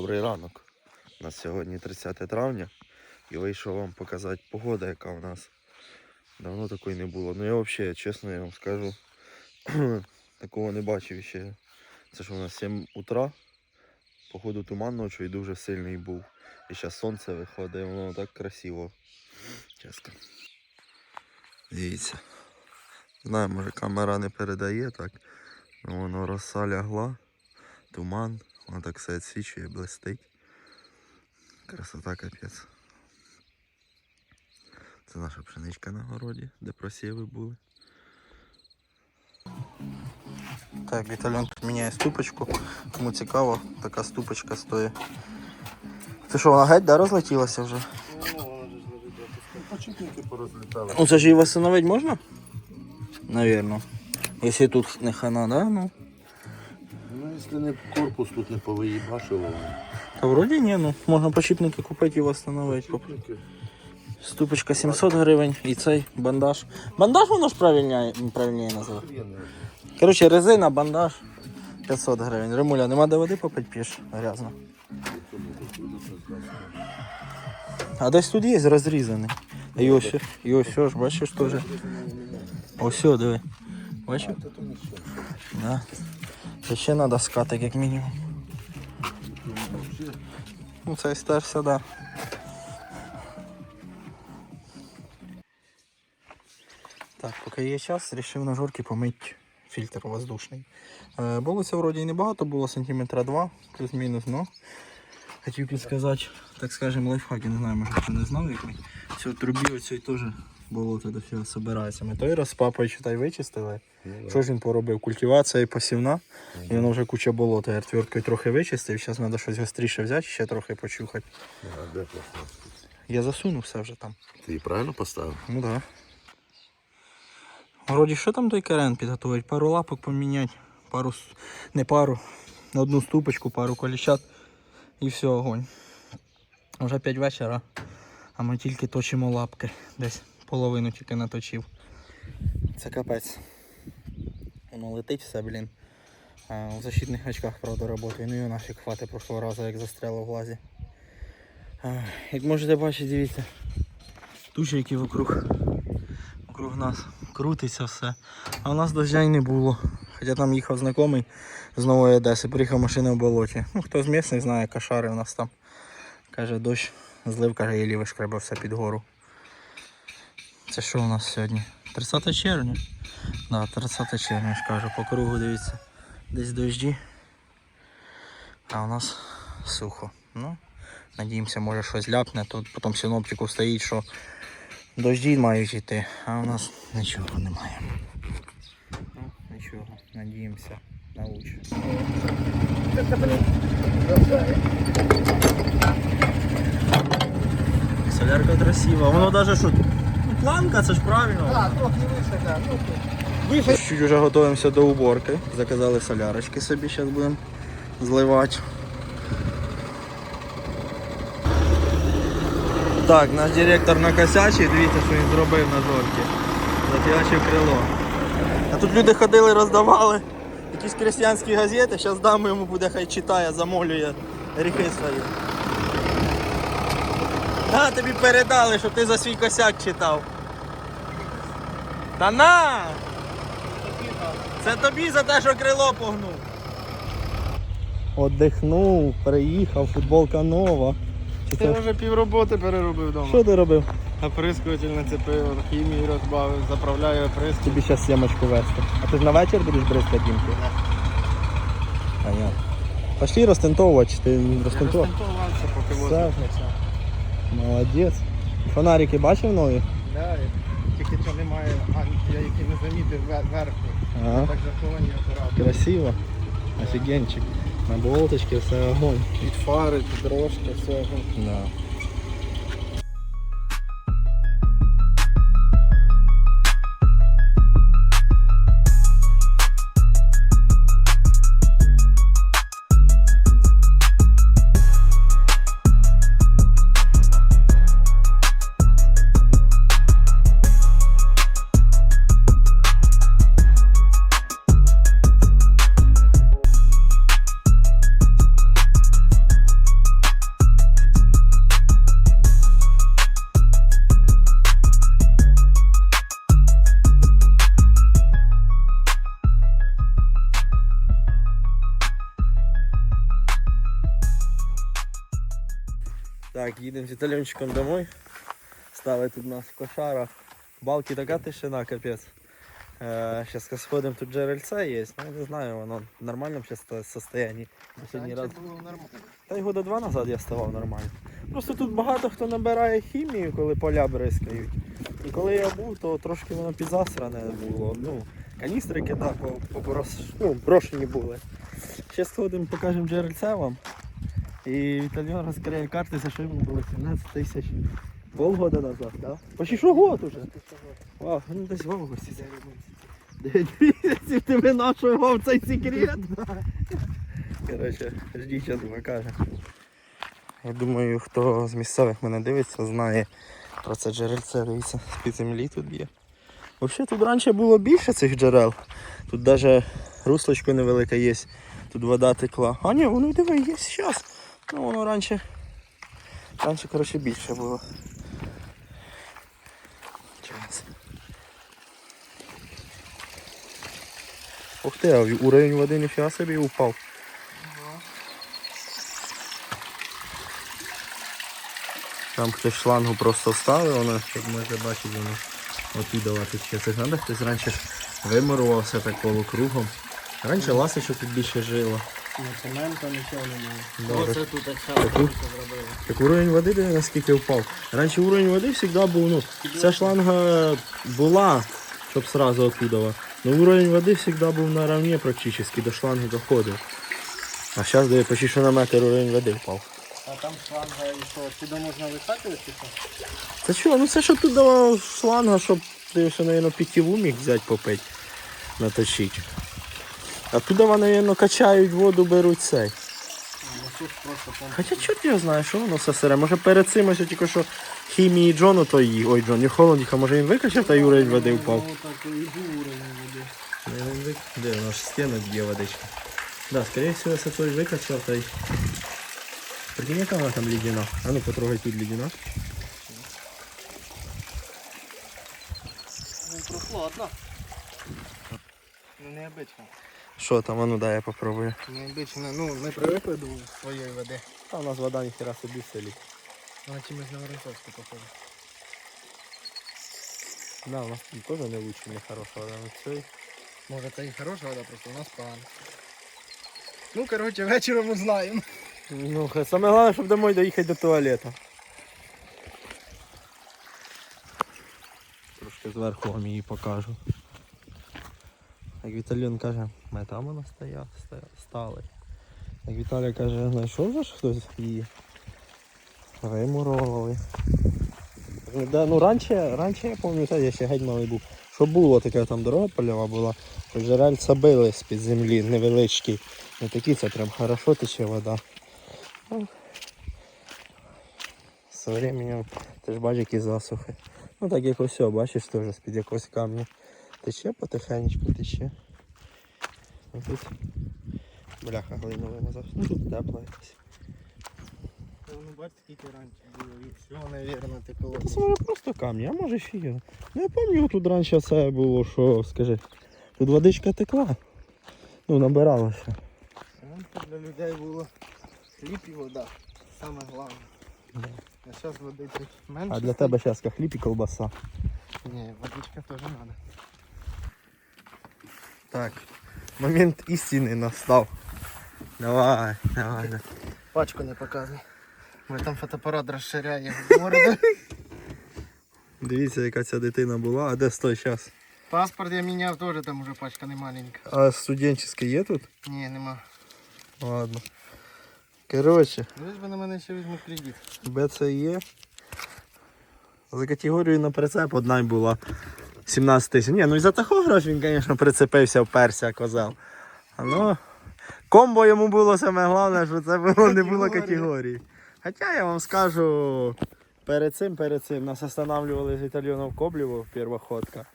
Добрий ранок. У нас сьогодні 30 травня і вийшов вам показати погода, яка у нас. Давно такої не було. Ну я взагалі, чесно я вам скажу, такого не бачив ще. Це ж у нас 7 утра. Походу туман ночі і дуже сильний був. І зараз сонце виходить, воно так красиво. Чесно. Дивіться. Знаю, може камера не передає так. Воно роса лягла, туман, воно так все відсвічує, блистить. Красота капець. Це наша пшеничка на городі, де просіви були. Так, Вітальон тут міняє ступочку. Кому цікаво, така ступочка стоїть. Це що, вона геть, да, розлетілася вже? Почіпники порозлітали. Ну це ж її встановити можна? Навірно. Якщо тут не хана, да? Ну. Не корпус тут не повиїбашило. Та вроді ні, ну можна почіпники купити і встановити. Ступочка 700 гривень і цей бандаж. Бандаж воно ж правильніше, називає. Коротше, резина, бандаж 500 гривень. Римуля, нема де води попить п'єш, грязно. А десь тут є розрізаний. І ось, і ось, ось, бачиш теж. Ось, диви. Бачиш? Да. Це ще треба скатик, як мінімум. Ну, це стерся, да. Так, поки є час, вирішив на жорки помити фільтр воздушний. Е, було це вроді небагато, було сантиметра 2, плюс-мінус, но хотів підсказати, так скажемо, лайфхак, я не знаю, може хто не знав, як ми. Все, трубі оцій теж болото до всього збирається. Ми той раз з папою читай вичистили. Що ж він поробив? Культивація і посівна, і воно вже куча болота. Я твердкою трохи вичистив, зараз треба щось гостріше взяти, ще трохи почухати. А де пластмас? Я засунув все вже там. Ти її правильно поставив? Ну да. Вроді що там той керен підготовить? Пару лапок поміняти, пару, не пару, одну ступочку, пару коліщат і все, огонь. Вже 5 вечора, а ми тільки точимо лапки. Десь половину тільки наточив. Це капець. Воно летить все, блін. В защитних очках, правда, працює. Ну і нафіг хватить прошлого разу, як застряло в глазі. Як можете бачити, дивіться. Тучі, які вокруг, вокруг нас крутиться все. А у нас дождя й не було. Хоча там їхав знайомий з Нової Одеси, приїхав машина в болоті. Ну, хто з місцевих знає, кашари у нас там. Каже, дощ злив, каже, єлі вишкребав все під гору. Це що у нас сьогодні? 30 червня? Да, 30 червня, я ж кажу, по кругу дивіться. Десь дощі. А у нас сухо. Ну, Надіємося, може щось ляпне, тут потім синоптику стоїть, що дожді мають йти, а у нас нічого немає. Ну, нічого, надіємося на. Солярка красива, воно навіть що, планка, це ж правильно. А, трохи вище, так. Ну, Чуть вже готуємося до уборки. Заказали солярочки собі, зараз будемо зливати. Так, наш директор накосячий, дивіться, що він зробив на жорки. Зафігачив крило. А тут люди ходили, роздавали якісь крестьянські газети, зараз дамо йому буде, хай читає, замолює гріхи свої. На, тобі передали, щоб ти за свій косяк читав. Та на! Це тобі за те, що крило погнув. Отдихнув, приїхав, футболка нова. Чи Ти це- вже півроботи переробив вдома. Що ти робив? Оприскуватель нацепив, хімію розбавив, заправляю оприскуватель. Тобі зараз сімочку вести. А ти ж на вечір будеш бризкати дімки? Понятно. Пошли розтентовувати, ти не розтентував? Розтантувався, поки все. Молодець. Фонарики бачив нові? Да, і тільки що немає, а я їх не замітив вер- Ага. Так заховані акуратно. Красиво. Офігенчик. На болточці все огонь. Від фари, від дрожки, все. Да. Їдемо з Італьончиком домой. Стали тут у нас кошара. Балки така тишина, капець. Зараз сходимо, тут джерельце є. Ну, не знаю, воно в нормальному состоянні. Раз. Та й года два назад я ставав нормально. Просто тут багато хто набирає хімію, коли поля бризкають. І коли я був, то трошки воно підзасране було. Ну, каністри кидав, по, по порос- ну, брошені були. Ще сходимо, покажемо джерельце вам. І Вітальйон розкриє карти, за що йому було 17 тисяч. Полгода назад, так? Почти що год уже. Вау, ну десь в августі. 9 місяців ти винашував цей секрет. Коротше, ждіть, що покаже. Я думаю, хто з місцевих мене дивиться, знає про це джерельце, дивіться, з-під землі тут є. Взагалі тут раніше було більше цих джерел. Тут навіть руслочко невелике є, тут вода текла. А ні, воно диви, є зараз. Ну воно раніше. Раніше, коротше, більше було. Час. Ух ти, а уровень води ніфіга собі упав. Там хтось шлангу просто вставив, воно, як можете бачити, воно отвідала тече. Це ж треба хтось раніше вимурувався так полукругом. Раніше ласочок тут більше жило. Ну, цемента нічого немає. Добре. Оце тут так Таку? само зробили. Так уровень води диви, наскільки впав. Раніше уровень води завжди був, ну, ця шланга була, щоб сразу оттуда. Но уровень води завжди був на равні практично, до шланги доходив. А зараз диви, почти що на метр уровень води впав. А там шланга і що, сюди можна висакувати чи що? Це що? Ну це що тут давав шланга, щоб ти ще, мабуть, питьову міг взяти попити, наточити. А туди вони, мабуть, качають воду, беруть цей. Ну. Хоча чорт його знає, що воно все сире. Може перед цим ось тільки що хімії Джону то її. Ой, Джон, не холодніха, може він викачав та й уровень води впав. Ну. Де у нас стінок є водичка. Да, скорее всего, це той викачав та й. Прикинь, яка вона там ледяна. А ну потрогай тут ледяна. Ну прохладно. Ну необично. Що там, а ну дай я попробую. Необично, ну ми привикли до своєї води. Та у нас вода ніхера собі селі. Вона чимось на Воронцовську походить. Да, у нас тут теж не лучше, не хороша вода. Ну цей. Може це і хороша вода, просто у нас погана. Ну, коротше, вечором узнаємо. Ну, хай саме головне, щоб домой доїхати до туалету. Трошки зверху вам її покажу. Як Віталіон каже, ми там вона стояла, стали. Як Віталій каже, знайшов же ж хтось її. Вимурували. Да, ну раніше, раніше я пам'ятаю, я ще геть малий був. Що було така там дорога польова була, що джерельця били з-під землі, невеличкі. Не такі це прям хорошо тече вода. Ну, З временем ти ж бачиш які засухи. Ну так як ось, бачиш теж з-під якогось камня. Тече потихеньку тече. Ну, тут бляха глину вимазав. Ну тут тепло якось. Ну, бачите, скільки раніше було і все, тепло. Та це може просто камні, а може фіг. його. Ну я пам'ятаю, тут раніше це було, що, скажи, тут водичка текла. Ну, набиралася. Раніше для людей було хліб і вода. Саме головне. Да. А зараз води тут менше. А для тебе зараз хліб і колбаса. Ні, водичка теж треба. Так, момент істини настав. Давай, давай. давай. Пачку не показуй. Бо там фотоапарат розширяє города. Дивіться, яка ця дитина була, а де стой час? Паспорт я міняв теж, там уже пачка не маленька. А студентське є тут? Ні, нема. Ладно. Коротше, Ви ж би на мене ще візьмуть кредит. БЦЄ. За категорію на прицеп одна й була 17 тисяч. Ні, ну і за тахограф він, звісно, прицепився, вперся козел. А ну, комбо йому було саме головне, що це було, не було категорії. Хоча я вам скажу, перед цим, перед цим нас останавливали з Італіоном Коблєво, перша ходка.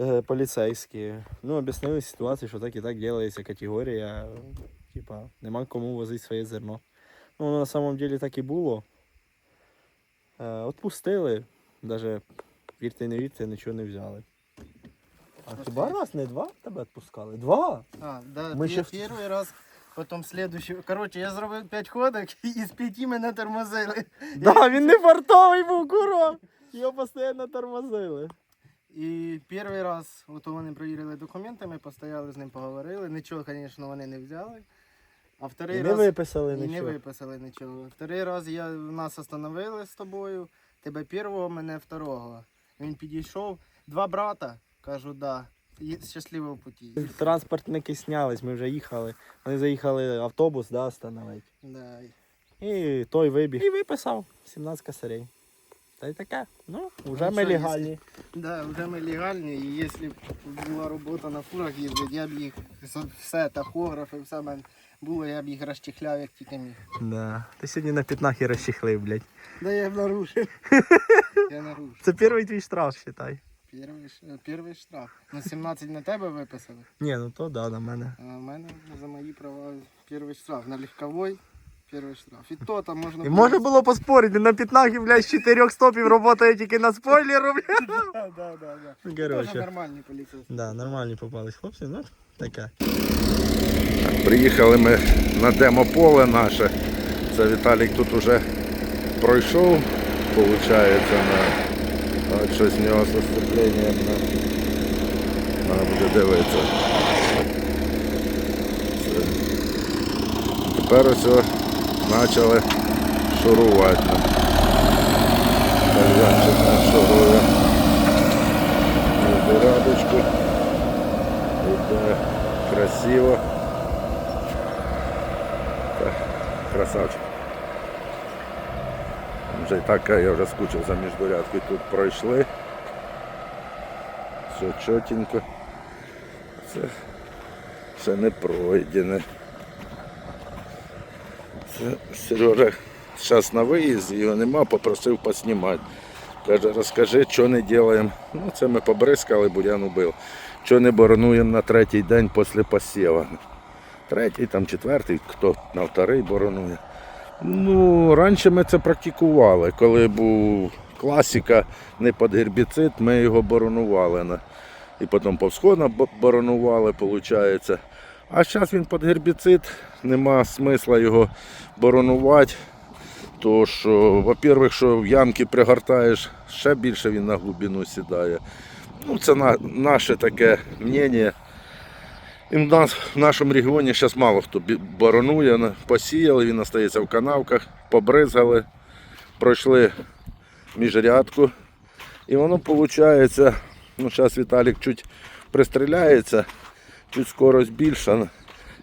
Е, поліцейські. Ну, об'яснили ситуацію, що так і так робиться категорія. Типа, нема кому возити своє зерно. Ну, на самом деле так і було. Е, отпустили, даже вірте, не вірте, нічого не взяли. А хіба раз не два тебе відпускали? Два? А, да, Ми ще в- перший раз Потім слідуючий. Коротше, я зробив 5 ходок і з 5 мене тормозили. Да, він не фартовий був, курва. Його постійно тормозили. І перший раз, от вони перевірили документи, ми постояли з ним, поговорили. Нічого, звісно, вони не взяли. А вторий І не раз виписали і не нічого. виписали нічого. Вторий раз я, нас остановили з тобою. Тебе першого, мене второго. Він підійшов. Два брата, кажу, да. Щасливого путі. Транспортники снялись, ми вже їхали. Вони заїхали автобус, да, остановити. Да. І той вибіг. І виписав 17 косарей. Та й таке. Ну, вже Ну, ми легальні. Да, вже ми легальні, і якщо б була робота на фурах їздити, я б їх все, тахографи, все мене було, я б їх розчехляв, як тільки міг. Да. Ти сьогодні на п'ятнах і розчехлив, блядь. Да я б нарушив. Я нарушив. Це перший твій штраф, вважай. Перший, перший штраф. На 17 на тебе виписали, Ні, ну то да, на мене. а в мене за мої права перший штраф. На легковой перший штраф. І то там можна І можна було поспорити, на п'ятнах блядь, з чотирьох стопів працює тільки на спойлеру, блядь. Да, да, да, да. Ну, Тоже нормальні поліцейські. Да, нормальні попались хлопці, ну таке. Приїхали ми на демополе наше. Це Віталік тут уже пройшов, виходить, на щось в нього з оступленням. Треба буде дивитися. Це. Тепер ось почали шурувати. Кальянчик наш шурує. Йде рядочку. Красиво. Так, красавчик. Вже так я вже скучив за міждурядкою. Тут пройшли. Все чотенько. Це все не пройдене. Це Сережа зараз на виїзді, його нема, попросив поснімати. Каже, розкажи, що не робимо. Ну, це ми побризкали, бурян убив. Що не боронуємо на третій день після посіву. Третій, там четвертий, хто на вторий боронує. Ну, раніше ми це практикували. Коли був класика, не під гербіцид, ми його боронували. І потім повсходно боронували, виходить. А зараз він під гербіцид, нема смисла його боронувати. То що, во-первых, що в ямки пригортаєш, ще більше він на глибину сідає. Ну, це на, наше таке мнення. І в нас в нашому регіоні зараз мало хто боронує, посіяли, він остається в канавках, побризгали, пройшли міжрядку. І воно виходить, ну зараз Віталік чуть пристріляється, чуть скорость більша.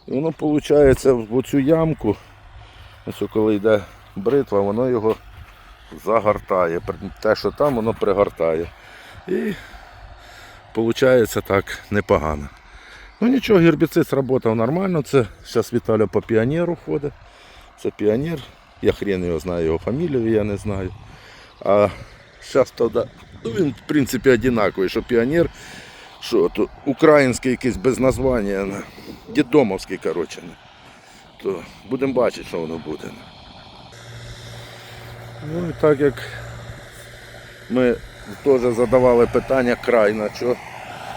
І воно виходить в оцю ямку, ось коли йде бритва, воно його загортає. Те, що там, воно пригортає. І виходить так непогано. Ну нічого, гербіцид сработав нормально. Це зараз Віталя по піонеру ходить. Це піонер. Я хрен його знаю, його фамілію я не знаю. А зараз тоді, ну, він в принципі однаковий, що піонер, що то український якийсь без названня, на, дідомовський, коротше. То будемо бачити, що воно буде. Ну і так як ми теж задавали питання край на що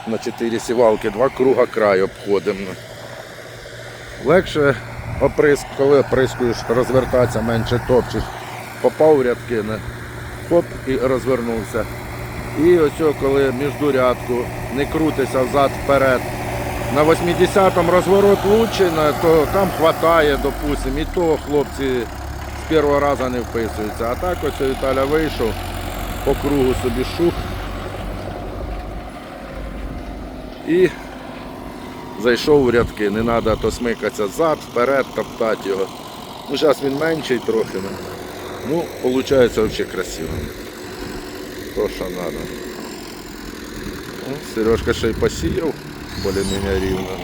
на 4 сівалки, два круга край обходимо. Легше оприск, коли оприскуєш, розвертатися, менше топчеш. Попав в рядки, хоп і розвернувся. І ось коли між рядку не крутися взад вперед. На 80-му розворот лучше, то там хватає, допустимо, і то хлопці з першого разу не вписуються. А так ось Віталя вийшов, по кругу собі шух. І зайшов в рядки, не треба то смикатися зад, вперед, топтати його. Ну, зараз він менший трохи. ну. Ну, виходить взагалі красиво. То, що треба. Ну, Сережка ще й посіяв, більш-менш рівно.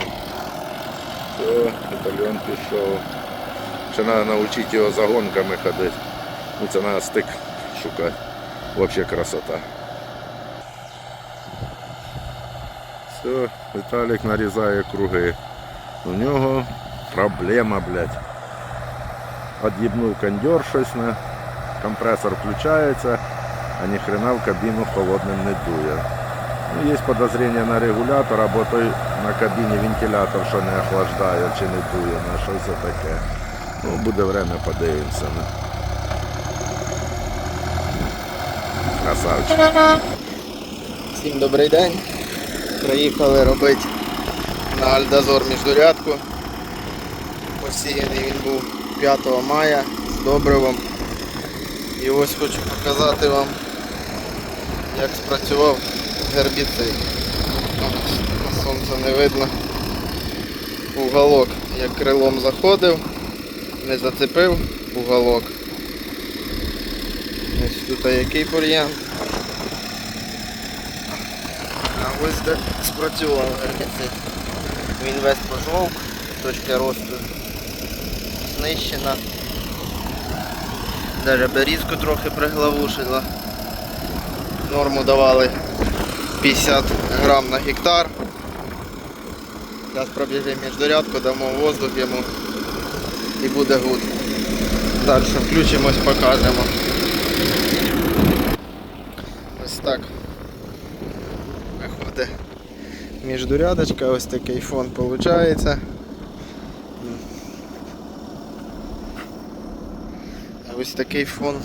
Все, батальйон пішов. Ще треба навчити його за гонками ходити. Ну, це треба стик шукати. Взагалі красота. Все, Віталік нарізає круги. У нього проблема, блядь. Од'їбнув кондьор щось на компресор включається, а ніхрена в кабіну холодним не дує. Ну, є подозріння на регулятор, або той на кабіні вентилятор, що не охлаждає чи не дує, на що це таке. Ну, буде время, подивимося. Ну. Красавчик. Всім добрий день. Приїхали робити на Альдазор міждурядку. Посіяний він був 5 мая з добривом. І ось хочу показати вам, як спрацював гербіцид. На сонце не видно. Уголок, як крилом заходив, не зацепив уголок. Ось тут який бур'ян. А ось де спрацював гербіцид. Він весь пожовк, точка росту знищена. Даже берізку трохи приглавушила. Норму давали 50 грам на гектар. Зараз пробіжимо міждорядку, дамо воздух йому і буде гуд. Далі включимось, покажемо. Ось так виходить міждурядочка, ось такий фон виходить. Ось такий фон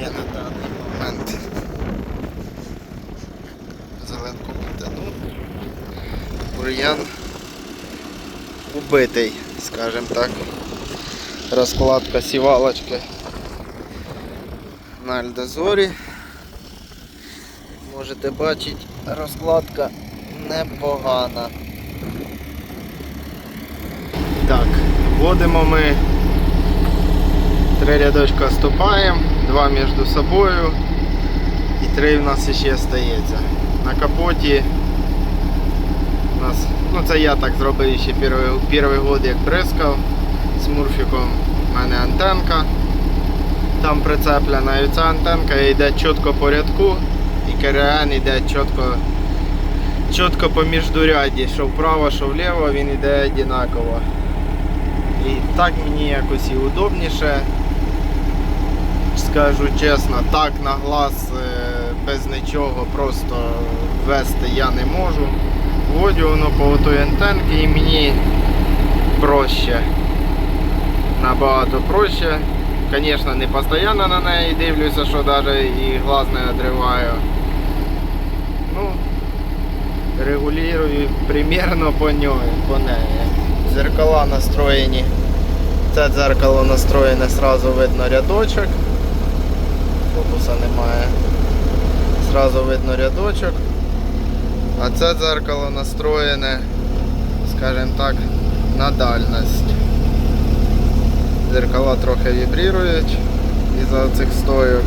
є на даний момент. Зеленку потяну. Бур'ян убитий, скажімо так. Розкладка сівалочки на Альдозорі. Можете бачити, розкладка непогана. Так, вводимо ми три рядочка ступаємо, два між собою і три в нас ще стається. На капоті у нас, ну це я так зробив ще перший, перший год як бризкав з мурфіком. У мене антенка там прицеплена і ця антенка йде чітко по рядку і КРН йде чітко чітко по міждуряді, що вправо, що вліво, він йде однаково. І так мені якось і удобніше. Скажу чесно, так на глаз е, без нічого просто вести я не можу. Вводю воно по той антенці і мені проще. Набагато проще. Звісно, не постійно на неї дивлюся, що навіть і глаз не відриваю. Регулюю примерно по ній, по неї. Зеркала настроєні. Це дзеркало настроєне, сразу видно рядочок. Фокуса немає. Сразу видно рядочок. А це дзеркало настроєне, скажімо так, на дальність. Зеркала трохи вібрірують із-за цих стойок.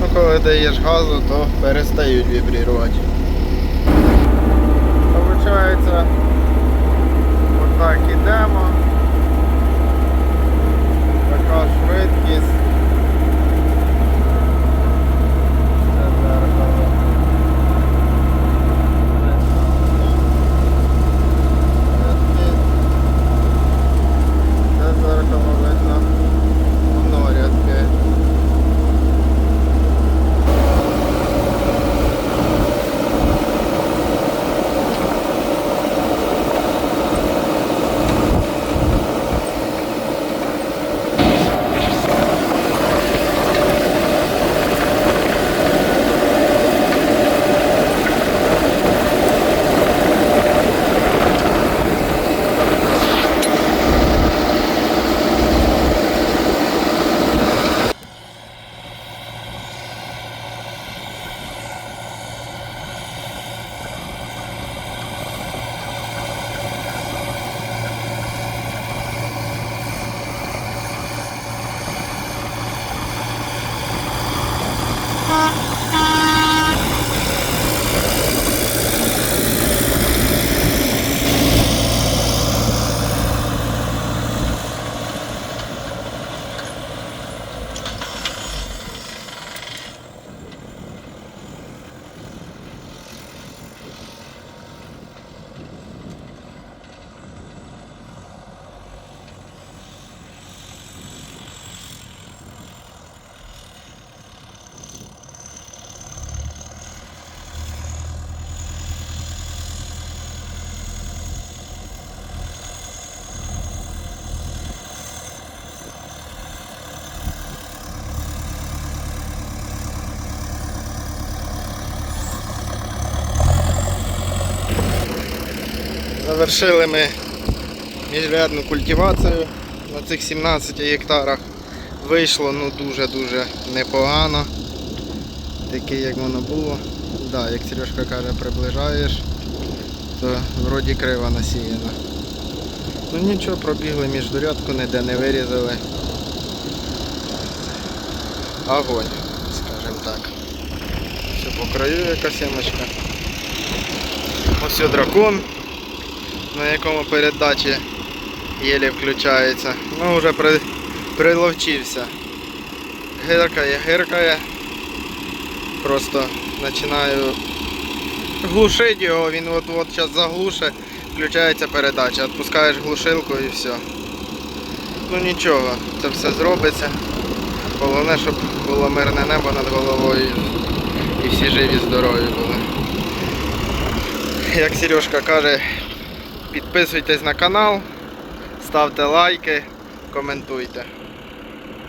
Ну, коли даєш газу, то перестають вібрірувати. Получається, отак ідемо. Така швидкість. Завершили ми міжрядну культивацію на цих 17 гектарах. Вийшло ну дуже-дуже непогано. Таке як воно було. Да, як Сережка каже, приближаєш, то вроді криво насіяно. Ну нічого, пробігли між рядку, ніде не вирізали. Огонь, скажімо так. Все по краю яка сімочка. Ось є дракон, на якому передачі єлі включається. Ну вже при, приловчився. Гиркає, гиркає. Просто починаю глушити його, він от-от зараз заглуше, включається передача. Відпускаєш глушилку і все. Ну нічого, це все зробиться. Головне, щоб було мирне небо над головою і всі живі, здорові були. Як Сережка каже, підписуйтесь на канал, ставте лайки, коментуйте.